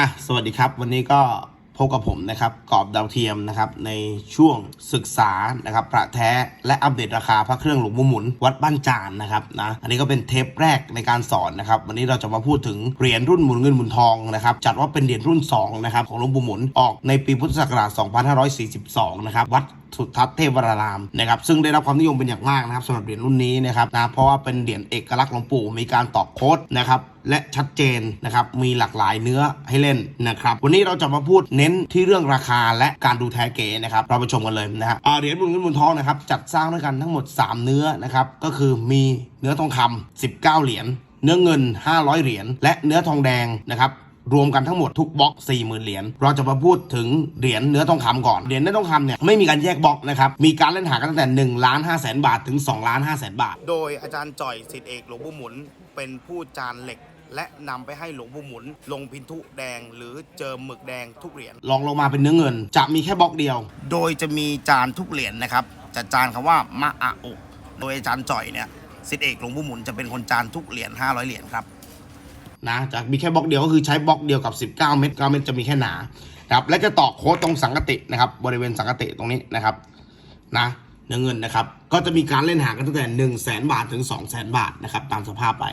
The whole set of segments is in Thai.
อะสวัสดีครับวันนี้ก็พบกับผมนะครับกอบดาวเทียมนะครับในช่วงศึกษานะครับประแท้และอัปเดตราคาพระเครื่องหลวงปู่หมุน วัดบ้านจานนะครับนะอันนี้ก็เป็นเทปแรกในการสอนนะครับวันนี้เราจะมาพูดถึงเหรียญรุ่นหมุนเงินหมุนทองนะครับจัดว่าเป็นเหรียญรุ่น2นะครับของหลวงปู่หมุนออกในปีพุทธศักราช 2542 นะครับวัด สุทัศน์เทพวรารามนะครับซึ่งได้รับความนิยมเป็นอย่างมากนะครับสำหรับเหรียญรุ่นนี้นะครับนะเพราะว่าเป็นเหรียญเอกลักษณ์หลวงปู่มีการตอกโค้ดนะครับและชัดเจนนะครับ มีหลากหลายเนื้อให้เล่นนะครับ วันนี้เราจะมาพูดเน้นที่เรื่องราคาและการดูแท้เก๋นะครับ เราไปชมกันเลยนะฮะเหรียญบุญเงินบุญทองนะครับ จัดสร้างด้วยกันทั้งหมด 3 เนื้อนะครับ ก็คือมีเนื้อทองคำ19 เหรียญ เนื้อเงิน 500 เหรียญ และเนื้อทองแดงนะครับ รวมกันทั้งหมดทุกบล็อก40,000 เหรียญ เราจะมาพูดถึงเหรียญเนื้อทองคำก่อน เหรียญเนื้อทองคำเนี่ยไม่มีการแยกบล็อกนะครับ มีการเล่นหากันตั้งแต่1ล้าน5แสนบาทถึง2ล้าน5แสนบาท โดยอาจารย์จ่อยสิทธิเอกหลวงปู่หมุน เป็นผู้จานเหล็กและนำไปให้หลวงปู่หมุน ลงพินทุแดงหรือเจิมหมึกแดงทุกเหรียญลองลงมาเป็นเนื้อเงิน จะมีแค่บล็อกเดียว โดยจะมีจานทุกเหรียญนะครับจะจานคำว่ามะอะอุโดยอาจารย์จ่อยเนี่ยสิทธิเอกหลวงปู่หมุนจะเป็นคนจานทุกเหรียญ500 เหรียญครับ นะจากมีแค่บล็อกเดียวก็คือใช้บล็อกเดียวกับ 19 เม็ด9เม็ดจะมีแค่หนานะครับและจะตอกโค้ดตรงสังกตินะครับบริเวณสังกติตรงนี้นะครับนะเนื้อเงินนะครับก็จะมีการเล่นหากันตั้งแต่ 1 0 0 0 0แบาทถึง 2 0 0 0 0 0 บาทนะครับตามสภาพไป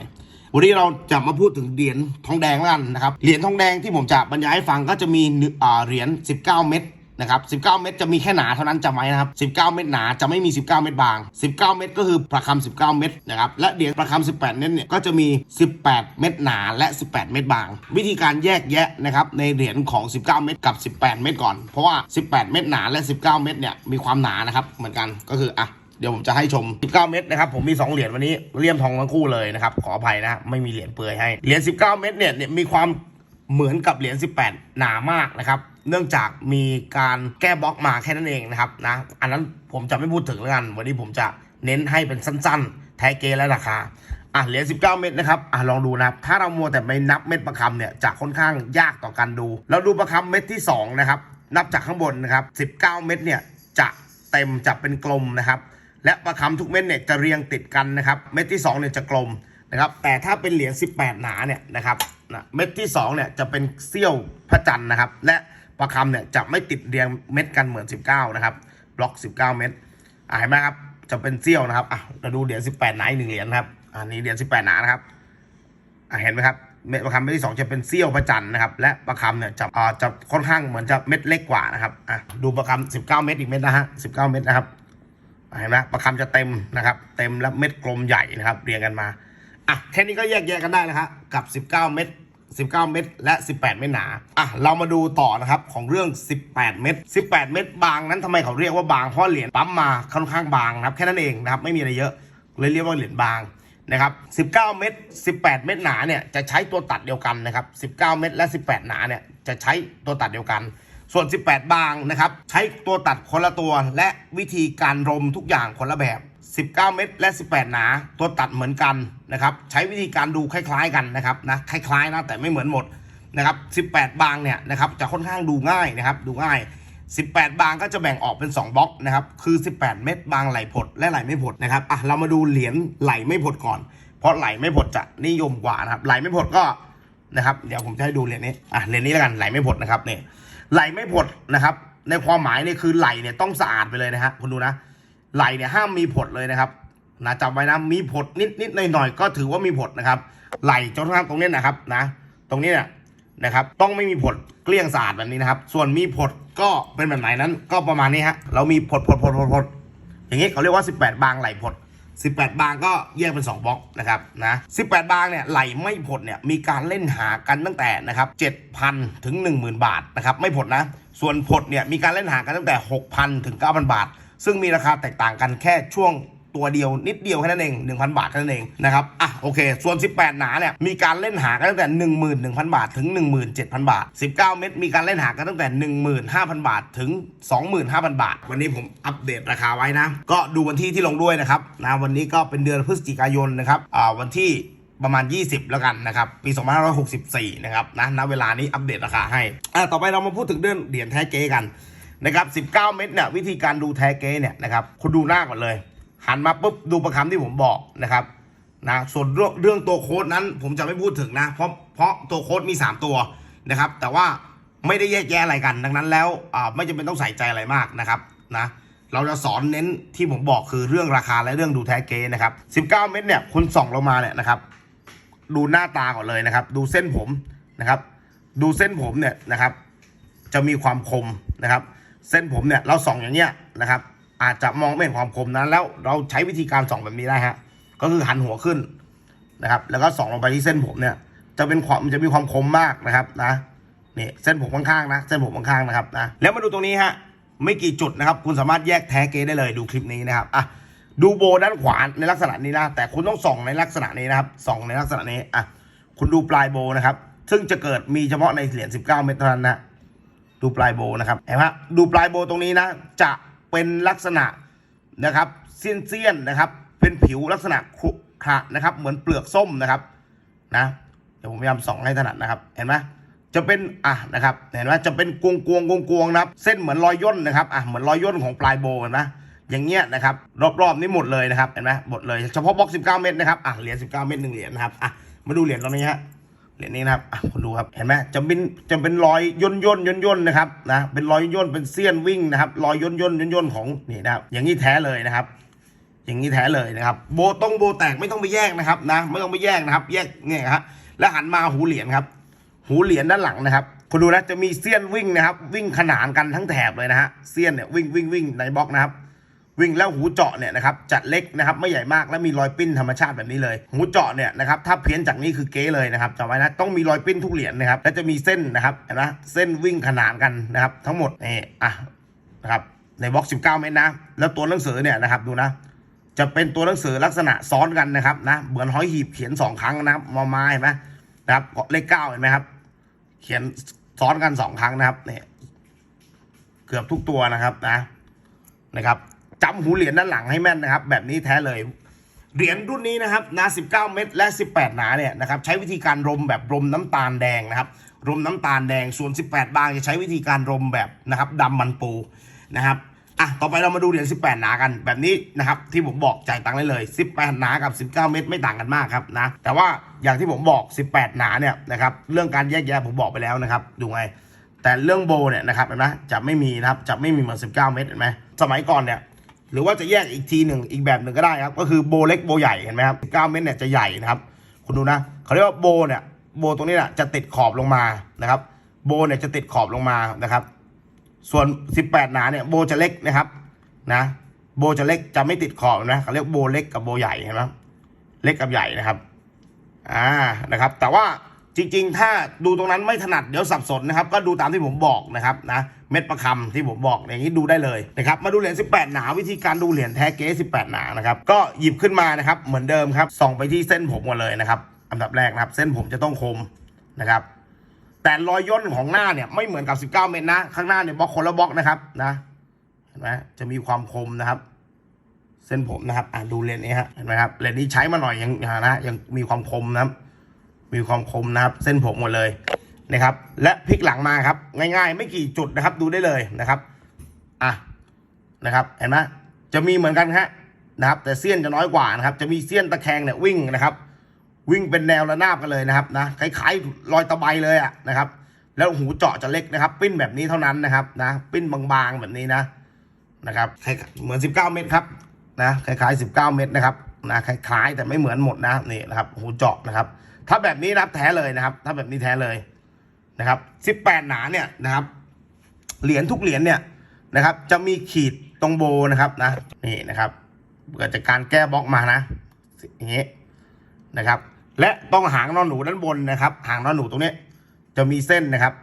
วันนี้เราจะมาพูดถึงเหรียญทองแดงแล้วกันนะครับเหรียญทองแดงที่ผมจะบรรยายให้ฟังก็จะมีเนื้ออ่าเหรียญ19 เม็ด นะครับ 19 เม็ดจะมีแค่หนาเท่านั้นจำไว้นะครับ 19 เม็ดหนาจะไม่มี 19 เม็ดบาง 19 เม็ดก็คือประคำ19 เม็ดนะครับ และเหรียญประคำ18 เม็ดเนี่ยก็จะมี 18 เม็ดหนาและ 18 เม็ดบาง วิธีการแยกแยะนะครับในเหรียญของ 19 เม็ดกับ 18 เม็ดก่อน เพราะว่า 18 เม็ดหนาและ 19 เม็ดเนี่ยมีความหนานะครับเหมือนกันก็คืออะเดี๋ยวผมจะให้ชม 19 เม็ดนะครับ ผมมี 2 เหรียญวันนี้เลี่ยมทองทั้งคู่เลยนะครับ ขออภัยนะ ไม่มีเหรียญเปลือยให้ เหรียญ 19 เม็ดเนี่ยเนี่ยมีความเหมือนกับเหรียญ 18 หนามากนะครับ เนื่องจากมีการแก้บล็อกมาแค่นั้นเองนะครับนะอันนั้นผมจะไม่พูดถึงแล้วกัน วันนี้ผมจะเน้นให้เป็นสั้นๆ แท้เกและราคาอะเหรียญ19 เม็ดนะครับอะลองดูนะครับ ถ้าเรามัวแต่ไปนับเม็ดประคำเนี่ยจะค่อนข้างยากต่อการดู เราดูประคำเม็ดที่สองนะครับ นับจากข้างบนนะครับ 19 เม็ดเนี่ยจะเต็มจะเป็นกลมนะครับ และประคำทุกเม็ดเนี่ยจะเรียงติดกันนะครับ เม็ดที่2เนี่ยจะกลมนะครับ แต่ถ้าเป็นเหรียญ18 หนาเนี่ยนะครับนะเม็ดที่2เนี่ยจะเป็นเสี้ยวพระจันทร์นะครับ และ ประคำเนี่ยจะไม่ติดเรียงเม็ดกันเหมือน 19 นะครับบล็อก 19 เม็ดอ่าเห็นไหมครับ จะเป็นเสี้ยวนะครับอะเราดูเหรียญ18 หนาอีกหนึ่งเหรียญนะครับอันนี้เหรียญ18 หนานะครับอะเห็นไหมครับเม็ดประคำเม็ดที่สองจะเป็นเสี้ยวพระจันนะครับ และประคำเนี่ยจะอ่าจะค่อนข้างเหมือนจะเม็ดเล็กกว่านะครับอะดูประคำ19 เม็ดอีกเม็ดนะฮะ19 เม็ดนะครับเห็นไหมประคำจะเต็มนะครับ เต็มแล้วเม็ดกลมใหญ่นะครับ เรียงกันมาอะแค่นี้ก็แยกแยะกันได้นะครับกับ 19 เม็ด 19 เม็ดและ 18 เม็ดหนาอะเรามาดูต่อนะครับของเรื่อง 18 เม็ด18 เม็ดบางนั้นทำไมเขาเรียกว่าบางเพราะเหรียญปั๊มมาค่อนข้างบางนะครับแค่นั้นเองนะครับไม่มีอะไรเยอะเลยเรียกว่าเหรียญบางนะครับ 19 เม็ด18 เม็ดหนาเนี่ยจะใช้ตัวตัดเดียวกันนะครับ 19 เม็ดและ 18 หนาเนี่ยจะใช้ตัวตัดเดียวกัน ส่วน 18 บางนะครับใช้ตัวตัดคนละตัวและวิธีการรมทุกอย่างคนละแบบ 19 เม็ดและ 18 หนา ตัวตัดเหมือนกันนะครับ ใช้วิธีการดูคล้าย ๆ กันนะครับนะคล้ายๆนะแต่ไม่เหมือนหมดนะครับ 18 บางเนี่ยนะครับจะค่อนข้างดูง่ายนะครับ ดูง่าย 18 บางก็จะแบ่งออกเป็น 2บล็อกนะครับ คือ 18 เม็ดบางไหลผดและไหลไม่ผดนะครับอะเรามาดูเหรียญไหลไม่ผดก่อน เพราะไหลไม่ผดจะนิยมกว่านะครับ ไหลไม่ผดก็นะครับ เดี๋ยวผมจะให้ดูเหรียญนี้อะเหรียญนี้แล้วกันไหลไม่ผดนะครับเนี่ยไหลไม่ผดนะครับ ในความหมายเนี่ยคือไหลเนี่ยต้องสะอาดไปเลยนะฮะคุณดูนะ ไหลเนี่ยห้ามมีผดเลยนะครับนะจำไว้นะมีผดนิดนิดหน่อยหน่อยก็ถือว่ามีผดนะครับ ไหลจนกระทั่งตรงนี้นะครับนะ ตรงนี้เนี่ยนะครับ ต้องไม่มีผดเกลี้ยงสะอาดแบบนี้นะครับ ส่วนมีผดก็เป็นแบบไหนนั้น ก็ประมาณนี้ฮะเรามีผดผดผดผดผดอย่างนี้เขาเรียกว่า 18 บางไหลผด 18 บางก็แยกเป็น 2บล็อกนะครับนะ18 บางเนี่ยไหลไม่ผดเนี่ยมีการเล่นหากันตั้งแต่นะครับ7,000ถึง10,000 บาทนะครับไม่ผดนะ ส่วนผดเนี่ยมีการเล่นหากันตั้งแต่ 6,000ถึง9,000 บาท ซึ่งมีราคาแตกต่างกันแค่ช่วงตัวเดียวนิดเดียวแค่นั้นเอง 1,000 บาทแค่นั้นเองนะครับอะโอเค ส่วน 18 หนาเนี่ยมีการเล่นหากันตั้งแต่ 11,000 บาทถึง 17,000 บาท 19 เม็ดมีการเล่นหากันตั้งแต่ 15,000 บาทถึง 25,000 บาท วันนี้ผมอัปเดตราคาไว้นะ ก็ดูวันที่ที่ลงด้วยนะครับนะวันนี้ก็เป็นเดือนพฤศจิกายนนะครับอ่าวันที่ประมาณ 20 แล้วกันนะครับ ปี 2564 นะครับนะณเวลานี้อัปเดตราคาให้อ่าต่อไปเรามาพูดถึงเรื่องเหรียญแท้เก๊กัน นะครับ 19 เม็ดเนี่ยวิธีการดูแทเกเนี่ยนะครับคุณดูหน้าก่อนเลย หันมาปุ๊บดูประคำที่ผมบอกนะครับนะส่วนเรื่องเรื่องตัวโค้ดนั้นผมจะไม่พูดถึงนะ เพราะเพราะตัวโค้ดมี 3 ตัวนะครับ แต่ว่าไม่ได้แยกแยะอะไรกัน ดังนั้นแล้วอ่าไม่จำเป็นต้องใส่ใจอะไรมากนะครับนะเราจะสอนเน้นที่ผมบอกคือเรื่องราคาและเรื่องดูแท้เกนะครับ 19 เม็ดเนี่ยคุณส่องลงมาเนี่ยนะครับ ดูหน้าตาก่อนเลยนะครับ ดูเส้นผมนะครับ ดูเส้นผมเนี่ยนะครับ จะมีความคมนะครับ เส้นผมเนี่ยเราส่องอย่างเงี้ยนะครับ อาจจะมองไม่เห็นความคมนะแล้วเราใช้วิธีการส่องแบบนี้ได้ฮะก็คือหันหัวขึ้นนะครับ แล้วก็ส่องลงไปที่เส้นผมเนี่ย จะเป็นความมันจะมีความคมมากนะครับนะนี่เส้นผมข้างๆนะเส้นผมข้างๆนะครับนะแล้วมาดูตรงนี้ฮะไม่กี่จุดนะครับ คุณสามารถแยกแท้เก๊ได้เลยดูคลิปนี้นะครับอะดูโบด้านขวาในลักษณะนี้นะ แต่คุณต้องส่องในลักษณะนี้นะครับส่องในลักษณะนี้อะคุณดูปลายโบนะครับ ซึ่งจะเกิดมีเฉพาะในเหรียญ19 เม็ดเท่านั้นนะ ดูปลายโบนะครับเห็นไหมดูปลายโบตรงนี้นะ จะเป็นลักษณะนะครับเสี้ยนๆนะครับ เป็นผิวลักษณะขรุขระนะครับ เหมือนเปลือกส้มนะครับนะเดี๋ยวผมพยายามส่องให้ถนัดนะครับ เห็นไหมจะเป็นอะนะครับเห็นไหมจะเป็นกวงกวงกวงกวงนะครับ เส้นเหมือนรอยย่นนะครับอะเหมือนรอยย่นของปลายโบเห็นไหมอย่างเงี้ยนะครับรอบๆนี้หมดเลยนะครับเห็นไหมหมดเลยเฉพาะบล็อก19 เม็ดนะครับอะเหรียญ19 เม็ดหนึ่งเหรียญนะครับอะมาดูเหรียญตรงนี้ฮะ เหรียญนี้นะครับคุณดูครับเห็นไหมจะเป็นจะเป็นรอยย่นย่นย่นย่นนะครับนะเป็นรอยย่นเป็นเสี้ยนวิ่งนะครับรอยย่นย่นย่นย่นของนี่นะครับอย่างนี้แท้เลยนะครับ อย่างนี้แท้เลยนะครับ โบต้องโบแตกไม่ต้องไปแยกนะครับนะไม่ต้องไปแยกนะครับ แยกเนี่ยฮะแล้วหันมาหูเหรียญครับ หูเหรียญด้านหลังนะครับคุณดูนะจะมีเสี้ยนวิ่งนะครับ วิ่งขนานกันทั้งแถบเลยนะฮะเสี้ยนเนี่ยวิ่งวิ่งวิ่งในบล็อกนะครับ วิ่งแล้วหูเจาะเนี่ยนะครับจัดเล็กนะครับไม่ใหญ่มากและมีรอยปิ้นธรรมชาติแบบนี้เลย หูเจาะเนี่ยนะครับถ้าเพี้ยนจากนี้คือเก๊เลยนะครับจำไว้นะต้องมีรอยปิ้นทุกเหรียญนะครับและจะมีเส้นนะครับเห็นไหมเส้นวิ่งขนานกันนะครับ ทั้งหมดนี่อะนะครับในบล็อก 19 เมตรนะ แล้วตัวหนังสือเนี่ยนะครับดูนะ จะเป็นตัวหนังสือลักษณะซ้อนกันนะครับนะเหมือนห้อยหีบเขียนสองครั้งนะครับมาไม้เห็นไหมนะครับเลขเก้าเห็นไหมครับ เขียนซ้อนกันสองครั้งนะครับเนี่ยเกือบทุกตัวนะครับนะนะครับ จำหูเหรียญด้านหลังให้แม่นนะครับ แบบนี้แท้เลย เหรียญรุ่นนี้นะครับหนา 19 เม็ดและ 18 หนาเนี่ยนะครับใช้วิธีการรมแบบรมน้ำตาลแดงนะครับรมน้ำตาลแดงส่วน 18 บางจะใช้วิธีการรมแบบนะครับดำมันปูนะครับอะต่อไปเรามาดูเหรียญ18 หนากันแบบนี้นะครับที่ผมบอกจ่ายตังค์ได้เลย 18 หนากับ 19 เม็ดไม่ต่างกันมากครับนะแต่ว่าอย่างที่ผมบอก 18 หนาเนี่ยนะครับเรื่องการแยกแยะผมบอกไปแล้วนะครับดูไงแต่เรื่องโบเนี่ยนะครับเห็นไหมจะไม่มีนะครับจะไม่มีเหมือน19 เม็ดเห็นไหมสมัยก่อนเนี่ย หรือว่าจะแยกอีกทีหนึ่งอีกแบบหนึ่งก็ได้ครับ ก็คือโบเล็กโบใหญ่เห็นไหมครับ9เม็ดเนี่ยจะใหญ่นะครับ คุณดูนะเขาเรียกว่าโบเนี่ยโบตรงนี้แหละจะติดขอบลงมานะครับ โบเนี่ยจะติดขอบลงมานะครับ ส่วน 18 หนาเนี่ยโบจะเล็กนะครับนะโบจะเล็กจะไม่ติดขอบนะเขาเรียกโบเล็กกับโบใหญ่เห็นไหมเล็กกับใหญ่นะครับอ่านะครับ แต่ว่า จริงๆ ถ้าดูตรงนั้นไม่ถนัดเดี๋ยวสับสนนะครับ ก็ดูตามที่ผมบอกนะครับนะเม็ดประคำที่ผมบอกอย่างนี้ดูได้เลยนะครับมาดูเหรียญ18 หนาวิธีการดูเหรียญแท้เก๊18 หนานะครับก็หยิบขึ้นมานะครับเหมือนเดิมครับส่องไปที่เส้นผมก่อนเลยนะครับอันดับแรกนะครับ เส้นผมจะต้องคมนะครับ แต่รอยย่นของหน้าเนี่ยไม่เหมือนกับ 19 เมตรนะ ข้างหน้าเนี่ยบล็อกคนละบล็อกนะครับนะเห็นไหมจะมีความคมนะครับ เส้นผมนะครับอะดูเลนนี้ฮะเห็นไหมครับเลนนี้ใช้มาหน่อยยังนะยังมีความคมนะครับ มีความคมนะครับ เส้นผมหมดเลยนะครับ และพลิกหลังมาครับ ง่ายๆ ไม่กี่จุดนะครับ ดูได้เลยนะครับอะนะครับ เห็นไหมจะมีเหมือนกันฮะนะครับ แต่เสี้ยนจะน้อยกว่านะครับ จะมีเสี้ยนตะแคงเนี่ยวิ่งนะครับ วิ่งเป็นแนวระนาบกันเลยนะครับนะคล้ายๆรอยตะไบเลยอะนะครับ แล้วหูเจาะจะเล็กนะครับ ปิ้นแบบนี้เท่านั้นนะครับนะปิ้นบางๆแบบนี้นะนะครับเหมือน 19 เม็ดครับนะคล้ายๆ 19 เม็ดนะครับนะคล้ายๆ แต่ไม่เหมือนหมดนะนี่นะครับหูเจาะนะครับ ถ้าแบบนี้นับแท้เลยนะครับ ถ้าแบบนี้แท้เลยนะครับ18หนาเนี่ยนะครับ เหรียญทุกเหรียญเนี่ยนะครับ จะมีขีดตรงโบนะครับนะนี่นะครับเกิดจากการแก้บล็อกมานะอย่างนี้นะครับ และต้องหางนอนหนูด้านบนนะครับ หางนอนหนูตรงนี้ จะมีเส้นนะครับ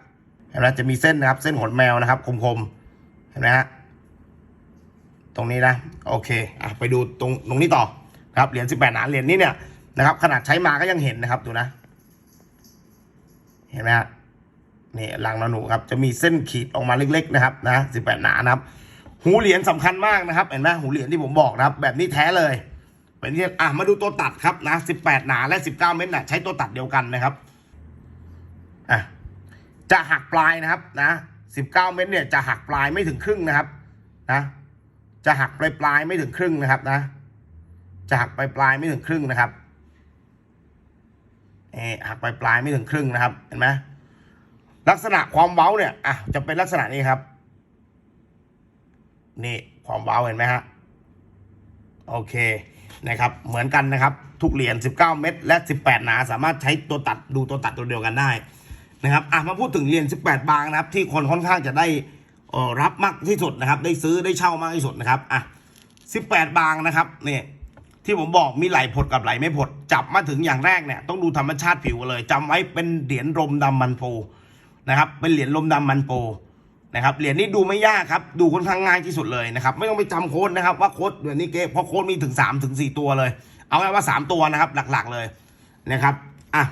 เห็นไหมจะมีเส้นนะครับ เส้นขนแมวนะครับ คมๆเห็นไหมฮะตรงนี้นะ โอเคอะไปดูตรงตรงนี้ต่อครับเหรียญสิบแปดหนาเหรียญนี้เนี่ย นะครับ ขนาดใช้มาก็ยังเห็นนะครับดูนะ เห็นไหมฮะนี่หลังนอนหนูครับ จะมีเส้นขีดออกมาเล็ก ๆ นะครับนะสิบแปดหนานะครับ หูเหรียญสำคัญมากนะครับ เห็นไหมหูเหรียญที่ผมบอกนะครับ แบบนี้แท้เลยเป็นที่อะมาดูตัวตัดครับนะ18หนาและ19เก้าเมตรนะใช้ตัวตัดเดียวกันนะครับอะจะหักปลายนะครับนะ19เก้าเมตรเนี่ยจะหักปลายไม่ถึงครึ่งนะครับ นะ จะหักปลายปลายไม่ถึงครึ่งนะครับนะ จะหักปลายปลายไม่ถึงครึ่งนะครับ หักปลายปลายไม่ถึงครึ่งนะครับ เห็นไหมลักษณะความเว้าเนี่ยอะจะเป็นลักษณะนี้ครับ นี่ความเว้าเห็นไหมฮะโอเคนะครับ เหมือนกันนะครับ ทุกเหรียญ19 เม็ดและ 18 หนา สามารถใช้ตัวตัดดูตัวตัดตัวเดียวกันได้นะครับอะมาพูดถึงเหรียญ18 บางนะครับ ที่คนค่อนข้างจะได้รับมากที่สุดนะครับ ได้ซื้อได้เช่ามากที่สุดนะครับอะ18 บางนะครับนี่ ที่ผมบอกมีไหลผดกับไหลไม่ผด จับมาถึงอย่างแรกเนี่ยต้องดูธรรมชาติผิวกันเลยจำไว้เป็นเหรียญลมดำมันโพนะครับ เป็นเหรียญลมดำมันโปนะครับเหรียญนี้ดูไม่ยากครับ ดูค่อนข้างง่ายที่สุดเลยนะครับไม่ต้องไปจำโค้ดนะครับว่าโค้ดเหรียญนี้เก๊เพราะโค้ดมีถึง3ถึง4ตัวเลย เอาไว้ว่า3ตัวนะครับ หลักๆเลยนะครับอะ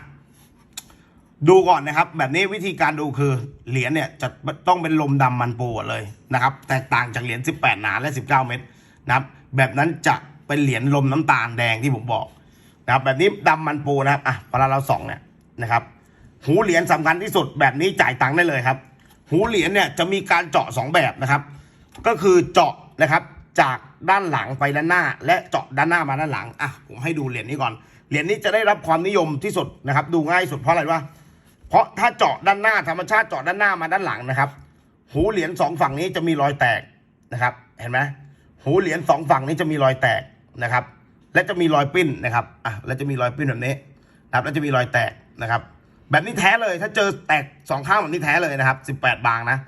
ดูก่อนนะครับ แบบนี้วิธีการดูคือเหรียญเนี่ยจะต้องเป็นลมดำมันโปเลยนะครับ แตกต่างจากเหรียญ18 หนาและ 19 เม็ดนะครับ แบบนั้นจะ เป็นเหรียญลมน้ำตาลแดงที่ผมบอกนะครับแบบนี้ดำมันโปนะครับอะเวลาเราส่องเนี่ยนะครับหูเหรียญสำคัญที่สุดแบบนี้จ่ายตังค์ได้เลยครับ หูเหรียญเนี่ยจะมีการเจาะสองแบบนะครับ ก็คือเจาะนะครับจากด้านหลังไปด้านหน้า และเจาะด้านหน้ามาด้านหลังอะผมให้ดูเหรียญนี้ก่อนเหรียญนี้จะได้รับความนิยมที่สุดนะครับ ดูง่ายสุดเพราะอะไรวะเพราะถ้าเจาะด้านหน้าธรรมชาติเจาะด้านหน้ามาด้านหลังนะครับ หูเหรียญสองฝั่งนี้จะมีรอยแตกนะครับ เห็นไหมหูเหรียญสองฝั่งนี้จะมีรอยแตก นะครับ และจะมีรอยปิ้นนะครับอะและจะมีรอยปิ้นแบบนี้นะครับและจะมีรอยแตกนะครับ แบบนี้แท้เลยถ้าเจอแตกสองข้างแบบนี้แท้เลยนะครับ 18 บางนะ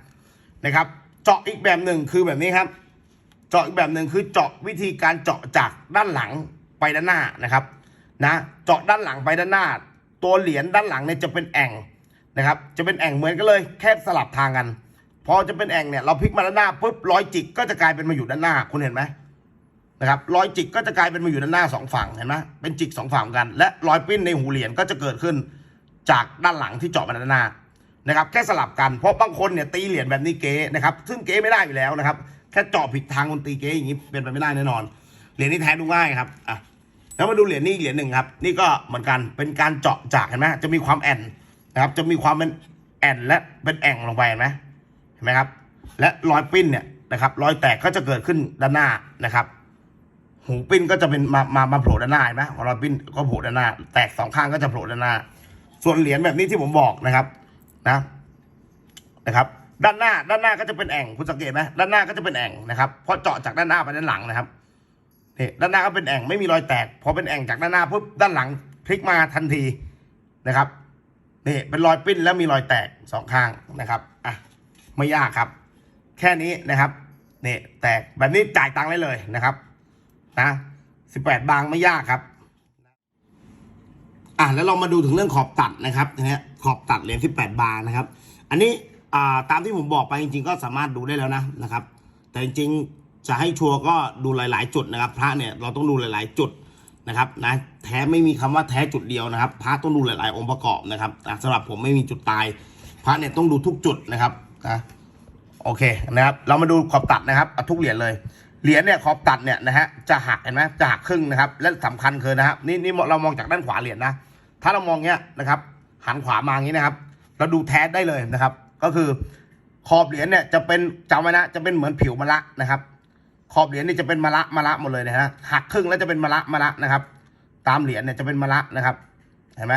นะครับ เจาะอีกแบบหนึ่งคือแบบนี้ครับ เจาะอีกแบบหนึ่งคือเจาะวิธีการเจาะจากด้านหลังไปด้านหน้านะครับนะเจาะด้านหลังไปด้านหน้า ตัวเหรียญด้านหลังเนี่ยจะเป็นแอ่งนะครับ จะเป็นแอ่งเหมือนกันเลยแค่สลับทางกัน พอจะเป็นแอ่งเนี่ยเราพลิกมาด้านหน้าปุ๊บรอยจิกก็จะกลายเป็นมาอยู่ด้านหน้าคุณเห็นไหม นะครับรอยจิกก็จะกลายเป็นมาอยู่ด้านหน้าสองฝั่งเห็นไหมเป็นจิกสองฝั่งกัน และรอยปิ้นในหูเหรียญก็จะเกิดขึ้นจากด้านหลังที่เจาะมาด้านหน้านะครับแค่สลับกันเพราะบางคนเนี่ยตีเหรียญแบบนี้เก๊นะครับซึ่งเก๊ไม่ได้อยู่แล้วนะครับแค่เจาะผิดทางคนตีเก๊อย่างนี้เป็นไปไม่ได้แน่นอน เหรียญนี้แท้ดูง่ายครับอะแล้วมาดูเหรียญนี้เหรียญหนึ่งครับ นี่ก็เหมือนกันเป็นการเจาะจากเห็นไหมจะมีความแอนนะครับ จะมีความเป็นแอนและเป็นแอ่งลงไปเห็นไหมเห็นไหมครับ และรอยปิ้นเนี่ยนะครับ รอยแตกก็จะเกิดขึ้นด้านหน้านะครับ หูปิ้นก็จะเป็นมามามาโผล่ด้านหน้าเห็นไหมรอยปิ้นก็โผล่ด้านหน้า แตกสองข้างก็จะโผล่ด้านหน้า ส่วนเหรียญแบบนี้ที่ผมบอกนะครับนะนะครับ ด้านหน้า ด้านหน้าก็จะเป็นแอ่งคุณสังเกตไหมด้านหน้าก็จะเป็นแอ่งนะครับเพราะเจาะจากด้านหน้าไปด้านหลังนะครับนี่ด้านหน้าก็เป็นแอ่งไม่มีรอยแตกพอเป็นแอ่งจากด้านหน้าปุ๊บด้านหลังพลิกมาทันทีนะครับนี่เป็นรอยปิ้นแล้วมีรอยแตกสองข้างนะครับอะไม่ยากครับ แค่นี้นะครับนี่แตกแบบนี้จ่ายตังค์ได้เลยนะครับ นะสิบแปดบางไม่ยากครับ อะแล้วเรามาดูถึงเรื่องขอบตัดนะครับนะฮะขอบตัดเหรียญ18บแปดบาทนะครับ อันนี้อ่าตามที่ผมบอกไปจริง ๆ ก็สามารถดูได้แล้วนะนะครับ แต่จริงๆจะให้ชัวร์ก็ดูหลาย ๆ จุดนะครับ พระเนี่ยเราต้องดูหลาย ๆ จุดนะครับนะแท้ไม่มีคำว่าแท้จุดเดียวนะครับ พระต้องดูหลาย ๆ องค์ประกอบนะครับอะสำหรับผมไม่มีจุดตาย พระเนี่ยต้องดูทุกจุดนะครับนะโอเคนะครับ เรามาดูขอบตัดนะครับทุกเหรียญเลย เหรียญเนี่ยขอบตัดเนี่ยนะฮะจะหักเห็นไหมจะหักครึ่งนะครับ และสำคัญคือนะครับนี่นี่เรามองจากด้านขวาเหรียญนะ ถ้าเรามองเนี้ยนะครับ หันขวามาอย่างนี้นะครับเราดูแท้ได้เลยนะครับ ก็คือขอบเหรียญเนี่ยจะเป็นจำไว้นะจะเป็นเหมือนผิวมะละนะครับ ขอบเหรียญนี่จะเป็นมะละมะละหมดเลยนะฮะหักครึ่งแล้วจะเป็นมะละมะละนะครับ ตามเหรียญเนี่ยจะเป็นมะละนะครับ เห็นไหม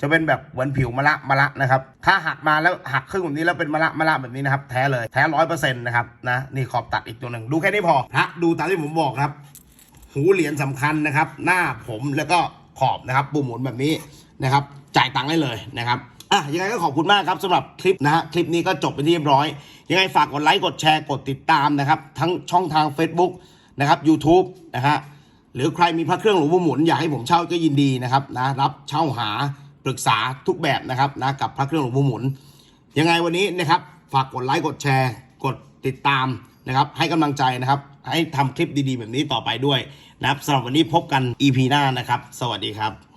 จะเป็นแบบเหมือนผิวมะละมะละนะครับ ถ้าหักมาแล้วหักครึ่งแบบนี้แล้วเป็นมะละมะละแบบนี้นะครับ แท้เลยแท้ร้อยเปอร์เซ็นต์นะครับนะนี่ขอบตัดอีกตัวหนึ่งดูแค่นี้พอพระดูตามที่ผมบอกครับ หูเหรียญสำคัญนะครับ หน้าผมแล้วก็ขอบนะครับ ปุ่มหมุนแบบนี้นะครับ จ่ายตังค์ได้เลยนะครับอะยังไงก็ขอบคุณมากครับสำหรับคลิปนะฮะคลิปนี้ก็จบเป็นที่เรียบร้อย ยังไงฝากกดไลค์กดแชร์กดติดตามนะครับ ทั้งช่องทาง Facebook นะครับ YouTube นะฮะหรือใครมีพระเครื่องหลวงปู่หมุนอยากให้ผมเช่าก็ยินดีนะครับนะรับเช่าหา รึกษาทุกแบบนะครับนะกับพระเครื่องหลวงปู่หมุน ยังไงวันนี้นะครับฝากกดไลค์กดแชร์ กดติดตามนะครับให้กำลังใจนะครับ ให้ทำคลิปดีๆ แบบนี้ต่อไปด้วยนะครับสำหรับวันนี้พบกัน EP หน้านะครับ สวัสดีครับ